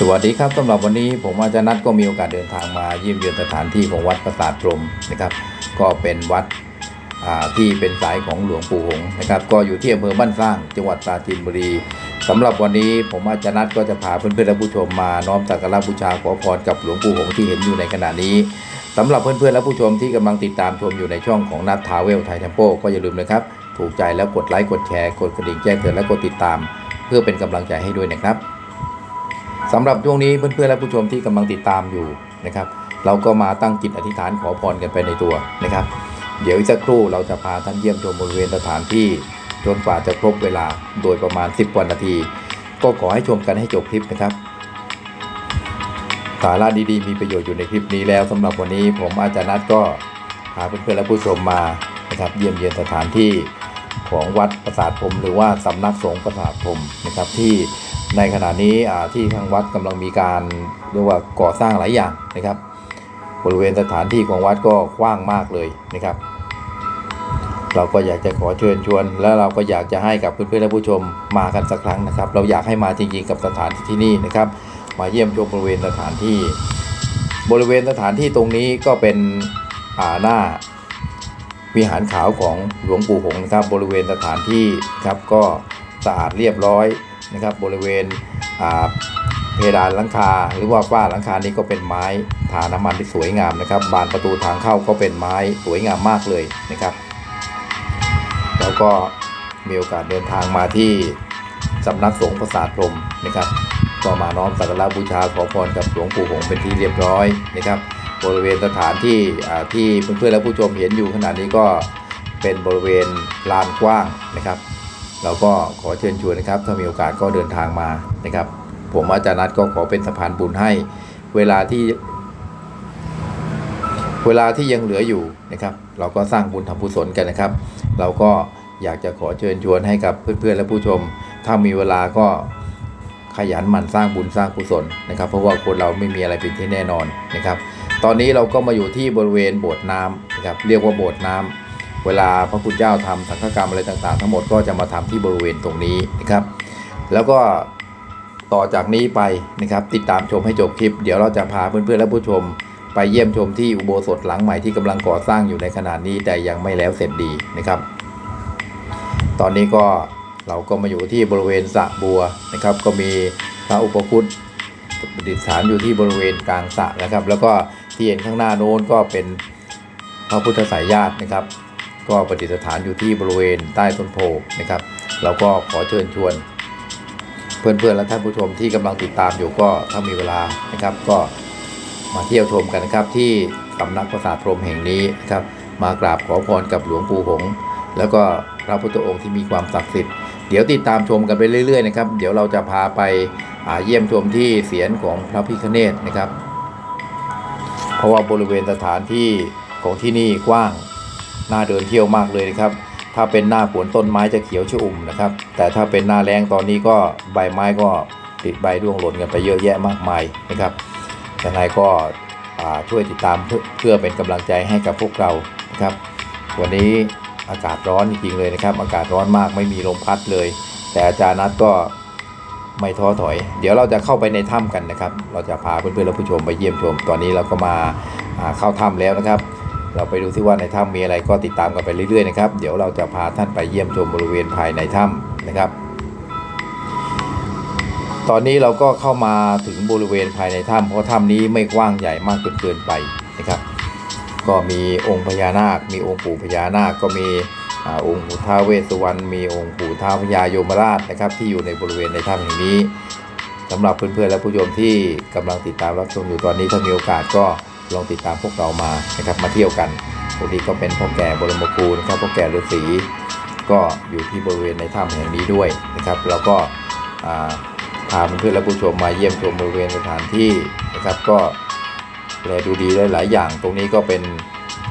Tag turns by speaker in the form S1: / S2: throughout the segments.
S1: สวัสดีครับสำหรับวันนี้ผมอาจารย์นัทก็มีโอกาสเดินทางมาเยี่ยมเยือนสถานที่ของวัดประสาทพรมนะครับ ก็เป็นวัดที่เป็นสายของหลวงปู่หงนะครับ ก็อยู่ที่อำเภอบ้านสร้าง จังหวัดปราจีนบุรีสำหรับวันนี้ผมอาจารย์นัทก็จะพาเพื่อนๆและผู้ชมมาน้อมสักการะบูชาขอพรกับหลวงปู่หงที่เห็นอยู่ในขณะนี้สำหรับเพื่อนๆและผู้ชมที่กำลังติดตามชมอยู่ในช่องของนัททาวเวลไทยเทมโปก็อย่าลืมนะครับถูกใจแล้วกดไลค์กดแชร์กดกระดิ่งแจ้งเตือนและกดติดตาม เพื่อเป็นกำลังใจให้ด้วยนะครับ สำหรับช่วงนี้เพื่อนๆและผู้ชมที่กำลังติดตามอยู่นะครับ เราก็มาตั้งจิตอธิษฐานขอพรกันไปในตัวนะครับ เดี๋ยวอีกสักครู่เราจะพาท่านเยี่ยมชมบริเวณสถานที่จนกว่าจะครบเวลาโดยประมาณ 10ว่านาที ก็ขอให้ชมกันให้จบคลิปนะครับสาระดีๆมีประโยชน์อยู่ในคลิปนี้แล้วสำหรับวันนี้ผมอาจารย์นัทก็พาเพื่อนๆและผู้ชมมานะครับเยี่ยมเยียนสถานที่ของวัดประสาทพรมหรือว่าสำนักสงฆ์ประสาทพรมนะครับที่ ในขณะนี้ที่ทางวัดกำลังมีการเรียกว่าก่อสร้างหลายอย่างนะครับ บริเวณสถานที่ของวัดก็กว้างมากเลยนะครับ เราก็อยากจะขอเชิญชวน และเราก็อยากจะให้กับเพื่อนๆและผู้ชมมากันสักครั้งนะครับ เราอยากให้มาจริงๆกับสถานที่ที่นี่นะครับ มาเยี่ยมชมบริเวณสถานที่ บริเวณสถานที่ตรงนี้ก็เป็นอาหน้าวิหารขาวของหลวงปู่หงส์นะครับ บริเวณสถานที่ครับก็สะอาดเรียบร้อย นะครับบริเวณอ่าเพดานหลังคา หรือว่าฝ้าหลังคานี้ก็เป็นไม้ทาน้ำมันที่สวยงามนะครับ บานประตูทางเข้าก็เป็นไม้สวยงามมากเลยนะครับ แล้วก็มีโอกาสเดินทางมาที่สำนักสงฆ์ประสาทพรมนะครับก็มาน้อมสักการะบูชาขอพรกับหลวงปู่หงเป็นที่เรียบร้อยนะครับ บริเวณสถานที่ที่เพื่อนๆและผู้ชมเห็นอยู่ขณะนี้ก็เป็นบริเวณลานกว้างนะครับ เราก็ขอเชิญชวนนะครับ ถ้ามีโอกาสก็เดินทางมานะครับ ผมอาจารย์นัทก็ขอเป็นสะพานบุญให้ เวลาที่ เวลาที่ยังเหลืออยู่นะครับ เราก็สร้างบุญทำกุศลกันนะครับ เราก็อยากจะขอเชิญชวนให้กับเพื่อนๆและผู้ชม ถ้ามีเวลาก็ขยันหมั่นสร้างบุญสร้างกุศลนะครับ เพราะว่าคนเราไม่มีอะไรเป็นที่แน่นอนนะครับ ตอนนี้เราก็มาอยู่ที่บริเวณโบสถ์น้ำนะครับ เรียกว่าโบสถ์น้ำ เวลาพระคุณเจ้าทำสังฆกรรมอะไรต่างๆ ทั้งหมดก็จะมาทำที่บริเวณตรงนี้นะครับ แล้วก็ต่อจากนี้ไปนะครับ ติดตามชมให้จบคลิป เดี๋ยวเราจะพาเพื่อนๆและผู้ชม ไปเยี่ยมชมที่อุโบสถหลังใหม่ที่กำลังก่อสร้างอยู่ในขณะนี้แต่ยังไม่แล้วเสร็จดีนะครับ ตอนนี้ก็เราก็มาอยู่ที่บริเวณสระบัวนะครับ ก็มีพระอุปคุตประดิษฐานอยู่ที่บริเวณกลางสระนะครับ แล้วก็ที่เห็นข้างหน้าโน้นก็เป็นพระพุทธสายญาตินะครับ ก็ประดิษฐานอยู่ที่บริเวณใต้ต้นโพนะครับ เราก็ขอเชิญชวน เพื่อนๆและท่านผู้ชมที่กำลังติดตามอยู่ก็ถ้ามีเวลานะครับ ก็มาเที่ยวชมกันนะครับ ที่สำนักประสาทพรมแห่งนี้นะครับ มากราบขอพรกับหลวงปู่หงส์แล้วก็พระพุทธองค์ที่มีความศักดิ์สิทธิ์เดี๋ยวติดตามชมกันไปเรื่อยๆนะครับ เดี๋ยวเราจะพาไปอาเยี่ยมชมที่เสียนของพระพิฆเนศนะครับ เพราะว่าบริเวณสถานที่ของที่นี่กว้าง น่าเดินเที่ยวมากเลยนะครับ ถ้าเป็นหน้าฝนต้นไม้จะเขียวชอุ่มนะครับ แต่ถ้าเป็นหน้าแล้งตอนนี้ก็ใบไม้ก็ติดใบร่วงหล่นกันไปเยอะแยะมากมายนะครับยังไงก็ช่วยติดตามเพื่อเพื่อเป็นกำลังใจให้กับพวกเรานะครับ วันนี้อากาศร้อนจริงๆเลยนะครับ อากาศร้อนมากไม่มีลมพัดเลย แต่อาจารย์นัทก็ไม่ท้อถอย เดี๋ยวเราจะเข้าไปในถ้ำกันนะครับ เราจะพาเพื่อนๆและผู้ชมไปเยี่ยมชม ตอนนี้เราก็มาอ่าเข้าถ้ำแล้วนะครับ เราไปดูซิว่าในถ้ำมีอะไรก็ติดตามกันไปเรื่อยๆนะครับเดี๋ยวเราจะพาท่านไปเยี่ยมชมบริเวณภายในถ้ำนะครับ ตอนนี้เราก็เข้ามาถึงบริเวณภายในถ้ำเพราะถ้ำนี้ไม่กว้างใหญ่มากจนเกินไปนะครับ ก็มีองค์พญานาค มีองค์ปู่พญานาคก็มีอองค์ปู่ท้าวเวสสุวรรณมีองค์ปู่ท้าวพญายมราชนะครับ ที่อยู่ในบริเวณในถ้ำแห่งนี้สำหรับเพื่อนๆและผู้ชมที่กำลังติดตามรับชมอยู่ตอนนี้ถ้ามีโอกาสก็ ลองติดตามพวกเรามานะครับมาเที่ยวกันตรงนี้ก็เป็นพ่อแก่บรมครูนะครับพ่อแก่ฤาษีก็อยู่ที่บริเวณในถ้ำแห่งนี้ด้วยนะครับแล้วก็พาเพื่อนและผู้ชมมาเยี่ยมชมบริเวณสถานที่นะครับก็แลดูดีได้หลายอย่าง ตรงนี้ก็เป็น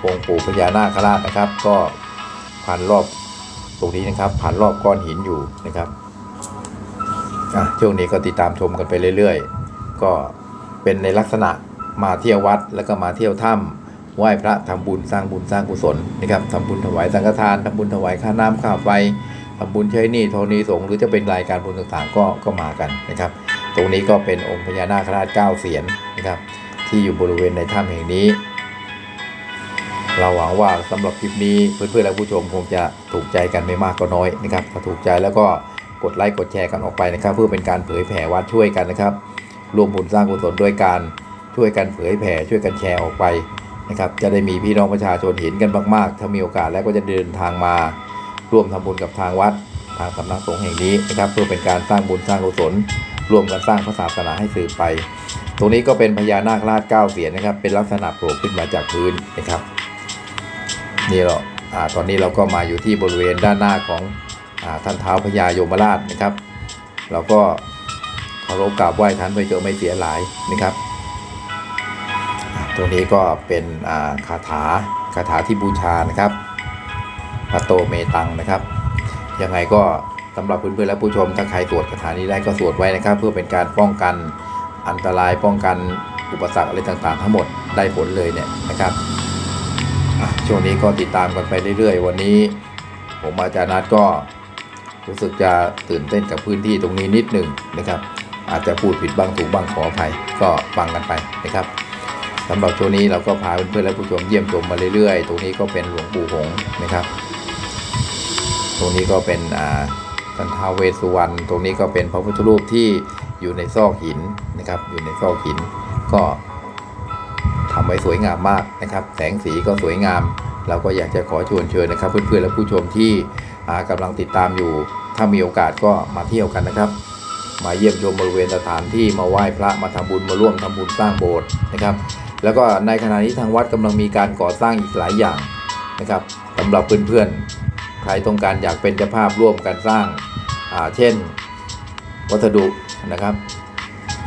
S1: องค์ปู่พญานาคราชนะครับ ก็พันรอบตรงนี้นะครับพันรอบก้อนหินอยู่นะครับช่วงนี้ก็ติดตามชมกันไปเรื่อย ๆ ก็เป็นในลักษณะ มาเที่ยววัดแล้วก็มาเที่ยวถ้ำไหว้พระทำบุญสร้างบุญสร้างกุศลนะครับทำบุญถวายสังฆทานทำบุญถวายค่าน้ำค่าไฟทำบุญใช้หนี้โทนี้สงหรือจะเป็นรายการบุญต่างๆก็ก็มากันนะครับ ตรงนี้ก็เป็นองค์พญานาคราชเก้าเสียนนะครับที่อยู่บริเวณในถ้ำแห่งนี้ เราหวังว่าสำหรับคลิปนี้เพื่อนๆและผู้ชมคงจะถูกใจกันไม่มากก็น้อยนะครับถ้าถูกใจแล้วก็กดไลค์กดแชร์กันออกไปนะครับ เพื่อเป็นการเผยแผ่วัดช่วยกันนะครับ รวมบุญสร้างกุศลด้วยการ ช่วยกันเผยแผ่ช่วยกันแชร์ออกไปนะครับจะได้มีพี่น้องประชาชนเห็นกันมากๆ ถ้ามีโอกาสแล้วก็จะเดินทางมาร่วมทำบุญกับทางวัด ทางสำนักสงฆ์แห่งนี้นะครับเพื่อเป็นการสร้างบุญสร้างกุศลร่วมกันสร้างพระศาสนาให้สืบไป ตรงนี้ก็เป็นพญานาคราชเก้าเสียนนะครับ เป็นลักษณะโผล่ขึ้นมาจากพื้นนะครับนี่เราตอนนี้เราก็มาอยู่ที่บริเวณด้านหน้าของอท่านเท้าวพญายมราชนะครับ เราก็เคารพกราบไหว้ท่านไปเจอไม่เสียหลายนะครับ ตรงนี้ก็เป็นคาถาคาถาที่บูชานะครับพระโตเมตังนะครับ ยังไงก็สำหรับเพื่อนๆและผู้ชมถ้าใครสวดคาถานี้ได้ก็สวดไว้นะครับ เพื่อเป็นการป้องกันอันตรายป้องกันอุปสรรคอะไรต่างๆ ทั้งหมดได้ผลเลยเนี่ยนะครับช่วงนี้ก็ติดตามกันไปเรื่อยๆ วันนี้ ผมอาจารย์นัดก็รู้สึกจะตื่นเต้นกับพื้นที่ตรงนี้นิดหนึ่งนะครับ อาจจะพูดผิดบ้างถูกบ้างขออภัยก็ฟังกันไปนะครับ สำหรับช่วงนี้เราก็พาเพื่อนๆและผู้ชมเยี่ยมชมมาเรื่อยๆ ตรงนี้ก็เป็นหลวงปู่หงนะครับ ตรงนี้ก็เป็นอ่าท่านท้าวเวสุวรรณตรงนี้ก็เป็นพระพุทธรูปที่อยู่ในซอกหินนะครับ อยู่ในซอกหิน ก็ทำไว้สวยงามมากนะครับ แสงสีก็สวยงาม เราก็อยากจะขอชวนเชิญนะครับ เพื่อนๆและผู้ชมที่อ่ากำลังติดตามอยู่ ถ้ามีโอกาสก็มาเที่ยวกันนะครับ มาเยี่ยมชมบริเวณสถานที่มาไหว้พระมาทำบุญมาร่วมทำบุญสร้างโบสถ์นะครับ แล้วก็ในขณะนี้ทางวัดกำลังมีการก่อสร้างอีกหลายอย่างนะครับสำหรับเพื่อนๆใครต้องการอยากเป็นเจ้าภาพร่วมกันสร้างาเช่น วัสดุนะครับ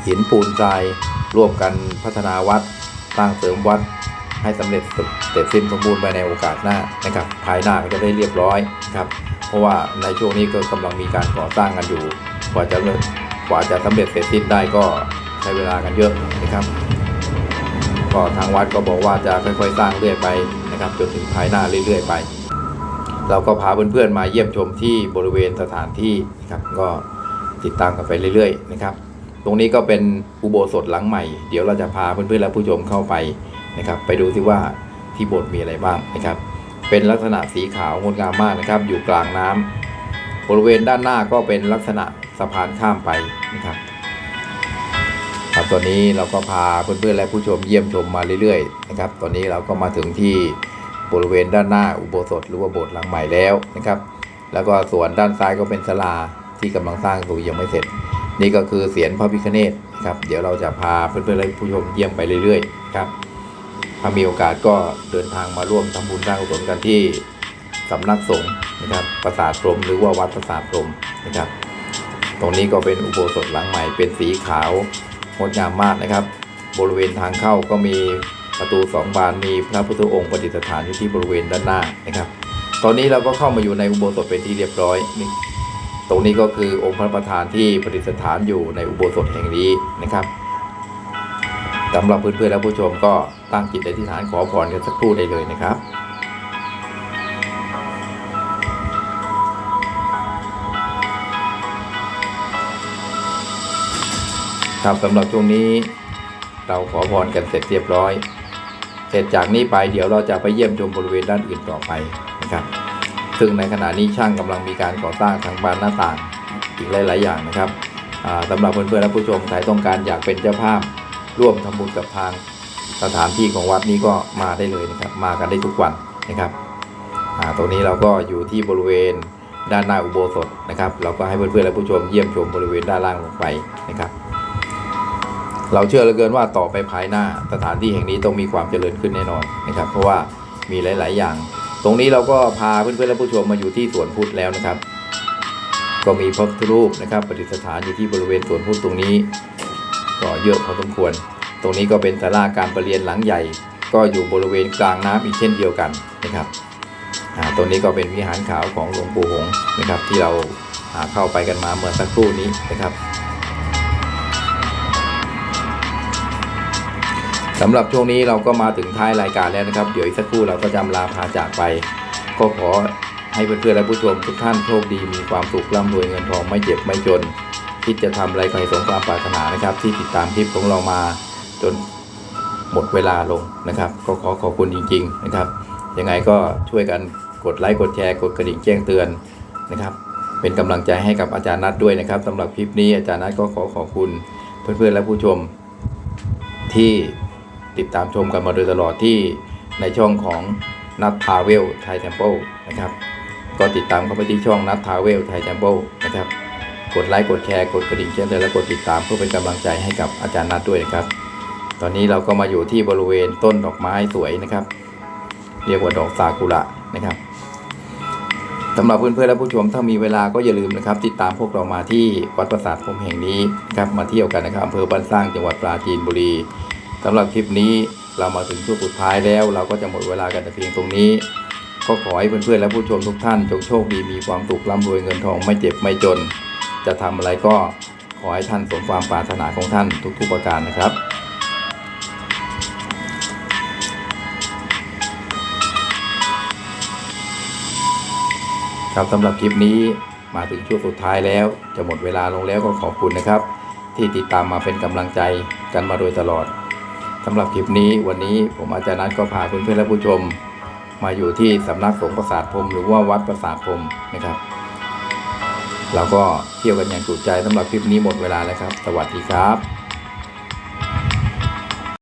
S1: หินปูนทรายร่วมกันพัฒนาวัดสร้างเสริมวัดให้สำเร็จเสร็จสิ้นสมบูรณ์ไปในโอกาสหน้านะครับภายหน้าก็จะได้เรียบร้อยนะครับ เพราะว่าในช่วงนี้ก็กำลังมีการก่อสร้างกันอยู่ กว่าจะกว่าจะสำเร็จเสร็จสิ้นได้ก็ใช้เวลากันเยอะนะครับ ก็ทางวัดก็บอกว่าจะค่อยๆ สร้างเรื่อยไปนะครับจนถึงภายหน้าเรื่อยๆไป เราก็พาเพื่อนๆมาเยี่ยมชมที่บริเวณสถานที่นะครับก็ติดตามกันไปเรื่อยๆนะครับ ตรงนี้ก็เป็นอุโบสถหลังใหม่ เดี๋ยวเราจะพาเพื่อนๆและผู้ชมเข้าไปนะครับ ไปดูที่ว่าที่โบสถ์มีอะไรบ้างนะครับ เป็นลักษณะสีขาวงดงามมากนะครับ อยู่กลางน้ำบริเวณด้านหน้าก็เป็นลักษณะสะพานข้ามไปนะครับ ตอนนี้เราก็พาเพื่อนๆและผู้ชมเยี่ยมชมมาเรื่อยๆนะครับ ตอนนี้เราก็มาถึงที่บริเวณด้านหน้าอุโบสถหรือว่าโบสถ์หลังใหม่แล้วนะครับ แล้วก็ส่วนด้านซ้ายก็เป็นศาลาที่กำลังสร้างตัวยังไม่เสร็จ นี่ก็คือเสียนพระพิฆเนศครับ เดี๋ยวเราจะพาเพื่อนๆและผู้ชมเยี่ยมไปเรื่อยๆครับ ถ้ามีโอกาสก็เดินทางมาร่วมทำบุญสร้างกุศลกันที่สำนักสงฆ์นะครับ ปราสาทพรมหรือว่าวัดปราสาทพรมนะครับ ตรงนี้ก็เป็นอุโบสถหลังใหม่เป็นสีขาว งดงามมากนะครับ บริเวณทางเข้าก็มีประตูสองบานมีพระพุทธองค์ประดิษฐานอยู่ที่บริเวณด้านหน้านะครับ ตอนนี้เราก็เข้ามาอยู่ในอุโบสถเป็นที่เรียบร้อยนี่ตรงนี้ก็คือองค์พระประธานที่ประดิษฐานอยู่ในอุโบสถแห่งนี้นะครับสำหรับเพื่อนๆและผู้ชมก็ตั้งจิตอธิษฐานขอพรกันสักครู่ได้เลยนะครับ ครับสำหรับช่วงนี้เราขอพรกันเสร็จเรียบร้อย เสร็จจากนี้ไปเดี๋ยวเราจะไปเยี่ยมชมบริเวณด้านอื่นต่อไปนะครับ ซึ่งในขณะนี้ช่างกำลังมีการก่อสร้างทางบานหน้าต่างอีกหลาย ๆ อย่างนะครับอ่าสำหรับเพื่อนๆและผู้ชมใครต้องการอยากเป็นเจ้าภาพร่วมทำบุญกับทางสถานที่ของวัดนี้ก็มาได้เลยนะครับ มากันได้ทุกวันนะครับตรงนี้เราก็อยู่ที่บริเวณด้านหน้าอุโบสถนะครับ เราก็ให้เพื่อนๆและผู้ชมเยี่ยมชมบริเวณด้านล่างลงไปนะครับ เราเชื่อเหลือเกินว่าต่อไปภายหน้า สถานที่แห่งนี้ต้องมีความเจริญขึ้นแน่นอนนะครับ เพราะว่ามีหลาย ๆ อย่าง ตรงนี้เราก็พาเพื่อนๆและผู้ชมมาอยู่ที่สวนพุทธแล้วนะครับ ก็มีพระพุทธรูปนะครับประดิษฐานอยู่ที่บริเวณสวนพุทธตรงนี้ ก็เยอะพอสมควร ตรงนี้ก็เป็นศาลาการประเรียนหลังใหญ่ ก็อยู่บริเวณกลางน้ำอีกเช่นเดียวกันนะครับตรงนี้ก็เป็นวิหารขาวของหลวงปู่หงนะครับ ที่เราอ่าเข้าไปกันมาเมื่อสักครู่นี้นะครับ สำหรับช่วงนี้เราก็มาถึงท้ายรายการแล้วนะครับ เดี๋ยวอีกสักครู่เราก็จะลาพาจากไป ก็ขอให้เพื่อนๆและผู้ชมทุกท่านโชคดีมีความสุขร่ำรวยเงินทองไม่เจ็บไม่จน คิดจะทำอะไรก็ให้สมความปรารถนานะครับ ที่ติดตามคลิปของเรามาจนหมดเวลาลงนะครับ ก็ขอขอบคุณจริง ๆ นะครับ ยังไงก็ช่วยกันกดไลค์กดแชร์กดกระดิ่งแจ้งเตือนนะครับ เป็นกำลังใจให้กับอาจารย์นัทด้วยนะครับสำหรับคลิปนี้อาจารย์นัทก็ขอขอบคุณเพื่อนๆและผู้ชมที่ ติดตามชมกันมาโดยตลอดที่ในช่องของนัททาเวลไทยเทมเปิลนะครับ ก็ติดตามเข้าไปที่ช่องนัททาเวลไทยเทมเปิลนะครับ กดไลค์กดแชร์กดกระดิ่งแจ้งเตือนและกดติดตามเพื่อเป็นกำลังใจให้กับอาจารย์นัทด้วยนะครับ ตอนนี้เราก็มาอยู่ที่บริเวณต้นดอกไม้สวยนะครับ เรียกว่าดอกซากุระนะครับสำหรับเพื่อนๆและผู้ชมถ้ามีเวลาก็อย่าลืมนะครับ ติดตามพวกเรามาที่วัดประสาทพรมแห่งนี้นะครับมาเที่ยวกันนะครับอำเภอบ้านสร้างจังหวัดปราจีนบุรี สำหรับคลิปนี้เรามาถึงช่วงสุดท้ายแล้ว เราก็จะหมดเวลากันแต่เพียงตรงนี้ ก็ขอให้เพื่อนๆและผู้ชมทุกท่านจงโชคดีมีความสุขร่ำรวยเงินทองไม่เจ็บไม่จน จะทำอะไรก็ขอให้ท่านสมความปรารถนาของท่านทุกๆประการนะครับครับสำหรับคลิปนี้มาถึงช่วงสุดท้ายแล้ว จะหมดเวลาลงแล้วก็ขอบคุณนะครับ ที่ติดตามมาเป็นกำลังใจกันมาโดยตลอด สำหรับคลิปนี้วันนี้ผมอาจารย์นัทก็พาเพื่อนๆและผู้ชม มาอยู่ที่สำนักสงฆ์ประสาทพรมหรือว่าวัดประสาทพรมนะครับ เราก็เที่ยวกันอย่างจุใจสำหรับคลิปนี้หมดเวลาแล้วครับ สวัสดีครับ